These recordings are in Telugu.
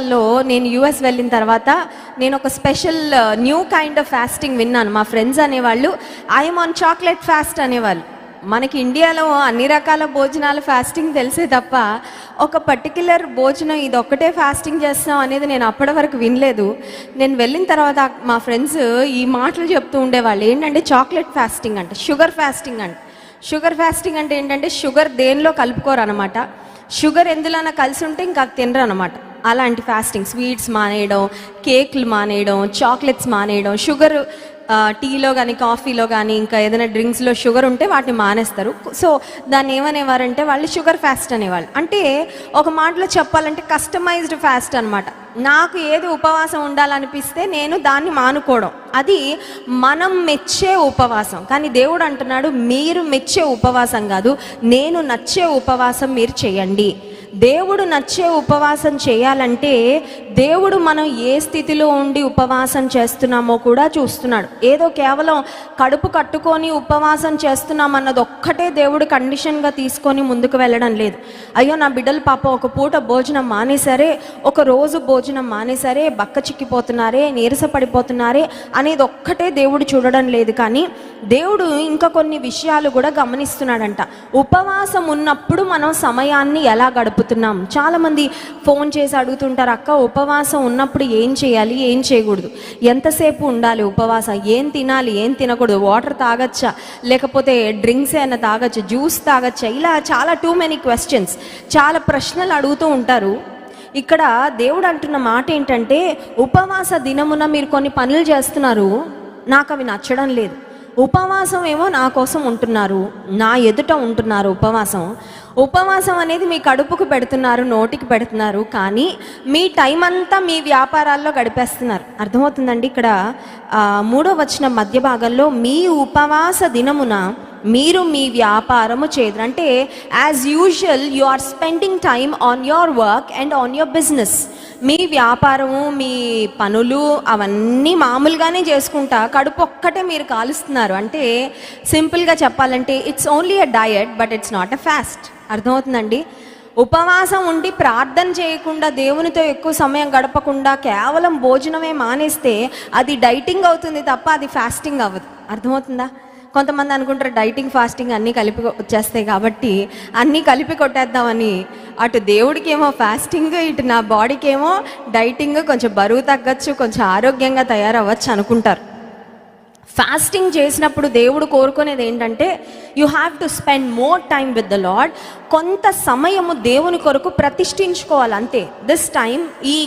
లో నేను యుఎస్ వెళ్ళిన తర్వాత నేను ఒక special new kind of fasting విన్నాను. మా ఫ్రెండ్స్ అనేవాళ్ళు ఐఎమ్ ఆన్ చాక్లెట్ ఫాస్ట్ అనేవాళ్ళు. మనకి ఇండియాలో అన్ని రకాల భోజనాలు ఫాస్టింగ్ తెలిసే తప్ప ఒక పర్టిక్యులర్ భోజనం ఇది ఒక్కటే ఫాస్టింగ్ చేస్తాం అనేది నేను అప్పటి వరకు వినలేదు. నేను వెళ్ళిన తర్వాత మా ఫ్రెండ్స్ ఈ మాటలు చెప్తూ ఉండేవాళ్ళు. ఏంటంటే చాక్లెట్ ఫాస్టింగ్ అంట షుగర్ ఫాస్టింగ్ అంట. షుగర్ ఫాస్టింగ్ అంటే ఏంటంటే షుగర్ దేనిలో కలుపుకోరు అనమాట షుగర్ ఎందులోనా కలిసి ఉంటే ఇంకా తినరు అనమాట అలాంటి ఫాస్టింగ్ స్వీట్స్ మానేయడం కేక్లు మానేయడం చాక్లెట్స్ మానేయడం షుగర్ టీలో కానీ కాఫీలో కానీ ఇంకా ఏదైనా డ్రింక్స్లో షుగర్ ఉంటే వాటిని మానేస్తారు. సో దాన్ని ఏమనేవారంటే వాళ్ళు షుగర్ ఫాస్ట్ అనేవాళ్ళు. అంటే ఒక మాటలో చెప్పాలంటే కస్టమైజ్డ్ ఫాస్ట్ అనమాట నాకు ఏది ఉపవాసం ఉండాలనిపిస్తే నేను దాన్ని మానుకోవడం. అది మనం మెచ్చే ఉపవాసం. కానీ దేవుడు అంటున్నాడు మీరు మెచ్చే ఉపవాసం కాదు నేను నచ్చే ఉపవాసం మీరు చేయండి. దేవుడు నచ్చే ఉపవాసం చేయాలంటే దేవుడు మనం ఏ స్థితిలో ఉండి ఉపవాసం చేస్తున్నామో కూడా చూస్తున్నాడు. ఏదో కేవలం కడుపు కట్టుకొని ఉపవాసం చేస్తున్నాం అన్నది ఒక్కటే దేవుడు కండిషన్గా తీసుకొని ముందుకు వెళ్ళడం లేదు. అయ్యో నా బిడ్డలు పాప ఒక పూట భోజనం మానేసరే ఒక రోజు భోజనం మానేసరే బక్క చిక్కిపోతున్నారే నీరస పడిపోతున్నారే అనేది ఒక్కటే దేవుడు చూడడం లేదు కానీ దేవుడు ఇంకా కొన్ని విషయాలు కూడా గమనిస్తున్నాడంట. ఉపవాసం ఉన్నప్పుడు మనం సమయాన్ని ఎలా అడుగుతున్నాం. చాలామంది ఫోన్ చేసి అడుగుతుంటారు అక్క ఉపవాసం ఉన్నప్పుడు ఏం చేయాలి? ఏం చేయకూడదు? ఎంతసేపు ఉండాలి ఉపవాసం? ఏం తినాలి? ఏం తినకూడదు? వాటర్ తాగచ్చా? లేకపోతే డ్రింక్స్ ఏమైనా తాగచ్చా? జ్యూస్ తాగచ్చా? ఇలా చాలా టూ మెనీ క్వశ్చన్స్ చాలా ప్రశ్నలు అడుగుతూ ఉంటారు. ఇక్కడ దేవుడు అంటున్న మాట ఏంటంటే ఉపవాస దినమున మీరు కొన్ని పనులు చేస్తున్నారు. నాకు అవి నచ్చడం లేదు. ఉపవాసం ఏమో నా కోసం ఉంటున్నారు. నా ఎదుట ఉంటున్నారు ఉపవాసం. ఉపవాసం అనేది మీ కడుపుకు పెడుతున్నారు నోటికి పెడుతున్నారు కానీ మీ టైం అంతా మీ వ్యాపారాల్లో గడిపేస్తున్నారు. అర్థమవుతుందండి? ఇక్కడ మూడో వచ్చిన మధ్య భాగంలో మీ ఉపవాస దినమున మీరు మీ వ్యాపారము చేయదు అంటే as usual you are spending time on your work and on your business మీ వ్యాపారము మీ పనులు అవన్నీ మామూలుగానే చేసుకుంటా కడుపు ఒక్కటే మీరు కాలుస్తున్నారు. అంటే సింపుల్గా చెప్పాలంటే it's only a diet but it's not a fast అర్థమవుతుందండి? ఉపవాసం ఉండి ప్రార్థన చేయకుండా దేవునితో ఎక్కువ సమయం గడపకుండా కేవలం భోజనమే మానేస్తే అది డైటింగ్ అవుతుంది తప్ప అది ఫాస్టింగ్ అవ్వదు. అర్థమవుతుందా? కొంతమంది అనుకుంటారు డైటింగ్ ఫాస్టింగ్ అన్నీ కలిపి వచ్చేస్తాయి కాబట్టి అన్నీ కలిపి కొట్టేద్దామని. అటు దేవుడికి ఏమో ఫాస్టింగ్ ఇటు నా బాడీకి ఏమో డైటింగ్ కొంచెం బరువు తగ్గచ్చు కొంచెం ఆరోగ్యంగా తయారవ్వచ్చు అనుకుంటారు. ఫాస్టింగ్ చేసినప్పుడు దేవుడు కోరుకునేది ఏంటంటే you have to spend more time with the lord కొంత సమయము దేవుని కొరకు ప్రతిష్ఠించుకోవాలి అంతే. దిస్ టైం ఈ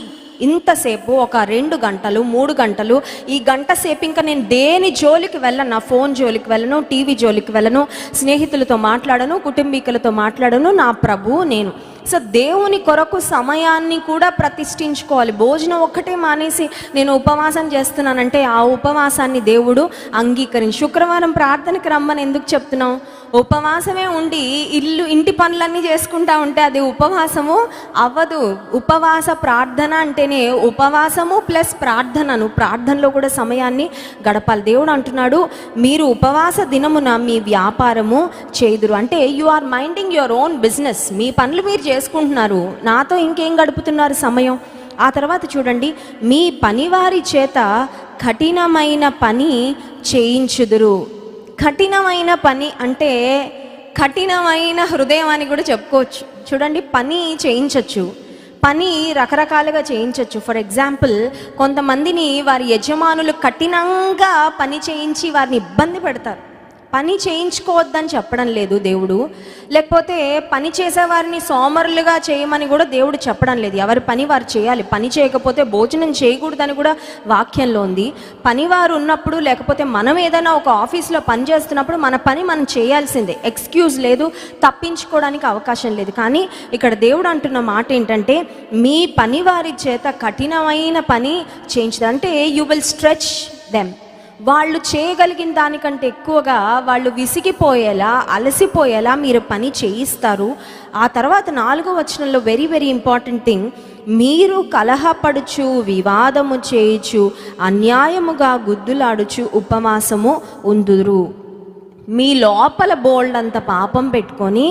ఇంతసేపు ఒక రెండు గంటలు మూడు గంటలు ఈ గంట సేపు ఇంకా నేను దేని జోలికి వెళ్ళను నా ఫోన్ జోలికి వెళ్ళను టీవీ జోలికి వెళ్ళను స్నేహితులతో మాట్లాడను కుటుంబీకులతో మాట్లాడను నా ప్రభు నేను. సో దేవుని కొరకు సమయాన్ని కూడా ప్రతిష్ఠించుకోవాలి. భోజనం ఒక్కటే మానేసి నేను ఉపవాసం చేస్తున్నానంటే ఆ ఉపవాసాన్ని దేవుడు అంగీకరించి. శుక్రవారం ప్రార్థనకి రమ్మని ఎందుకు చెప్తున్నాం ఉపవాసమే ఉండి ఇల్లు ఇంటి పనులన్నీ చేసుకుంటా ఉంటే అది ఉపవాసము అవ్వదు. ఉపవాస ప్రార్థన అంటేనే ఉపవాసము ప్లస్ ప్రార్థనను ప్రార్థనలో కూడా సమయాన్ని గడపాలి. దేవుడు అంటున్నాడు మీరు ఉపవాస దినమున మీ వ్యాపారము చేదురు అంటే you are minding your own business మీ పనులు మీరు చేసుకుంటున్నారు. నాతో ఇంకేం గడుపుతున్నారు సమయం? ఆ తర్వాత చూడండి. మీ పనివారి చేత కఠినమైన పని చేయించుదురు. కఠినమైన పని అంటే కఠినమైన హృదయం అని కూడా చెప్పుకోవచ్చు. చూడండి పని చేయించవచ్చు పని రకరకాలుగా చేయించవచ్చు ఫర్ ఎగ్జాంపుల్ కొంతమందిని వారి యజమానులు కఠినంగా పని చేయించి వారిని ఇబ్బంది పెడతారు. పని చేయించుకోవద్దని చెప్పడం లేదు దేవుడు. లేకపోతే పని చేసేవారిని సోమరులుగా చేయమని కూడా దేవుడు చెప్పడం లేదు. ఎవరి పని వారు చేయాలి. పని చేయకపోతే భోజనం చేయకూడదని కూడా వాక్యంలో ఉంది. పనివారు ఉన్నప్పుడు లేకపోతే మనం ఏదైనా ఒక ఆఫీస్లో పని చేస్తున్నప్పుడు మన పని మనం చేయాల్సిందే. ఎక్స్క్యూజ్ లేదు తప్పించుకోవడానికి అవకాశం లేదు. కానీ ఇక్కడ దేవుడు అంటున్న మాట ఏంటంటే మీ పని వారి చేత కఠినమైన పని చేయించదు అంటే యూ విల్ స్ట్రెచ్ దెమ్ వాళ్ళు చేయగలిగిన దానికంటే ఎక్కువగా వాళ్ళు విసిగిపోయేలా అలసిపోయేలా మీరు పని చేయిస్తారు. ఆ తర్వాత నాలుగో వచనంలో వెరీ వెరీ ఇంపార్టెంట్ థింగ్ మీరు కలహపడుచు వివాదము చేయుచు అన్యాయముగా గుద్దులాడుచు ఉపవాసము ఉందురు మీ లోపల బోల్డ్ అంత పాపం పెట్టుకొని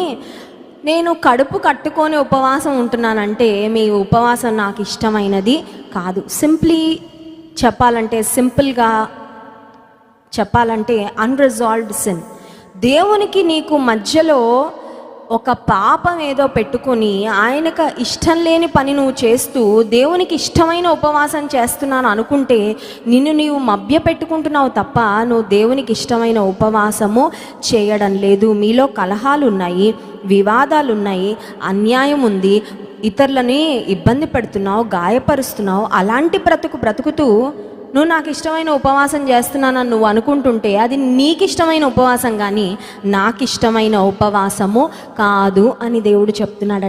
నేను కడుపు కట్టుకొని ఉపవాసం ఉంటున్నానంటే మీ ఉపవాసం నాకు ఇష్టమైనది కాదు. సింప్లీ చెప్పాలంటే సింపుల్గా చెప్పాలంటే అన్రిజాల్వ్డ్ సిన్ దేవునికి నీకు మధ్యలో ఒక పాపం ఏదో పెట్టుకొని ఆయనకు ఇష్టం లేని పని నువ్వు చేస్తూ దేవునికి ఇష్టమైన ఉపవాసం చేస్తున్నాను అనుకుంటే నిన్ను నీవు మభ్య పెట్టుకుంటున్నావు తప్ప నువ్వు దేవునికి ఇష్టమైన ఉపవాసము చేయడం లేదు. మీలో కలహాలు ఉన్నాయి వివాదాలు ఉన్నాయి అన్యాయం ఉంది ఇతరులని ఇబ్బంది పెడుతున్నావు గాయపరుస్తున్నావు అలాంటి బ్రతుకు బ్రతుకుతూ నువ్వు నాకు ఇష్టమైన ఉపవాసం చేస్తున్నానని నువ్వు అనుకుంటుంటే అది నీకు ఇష్టమైన ఉపవాసం కానీ నాకు ఇష్టమైన ఉపవాసము కాదు అని దేవుడు చెప్తున్నాడు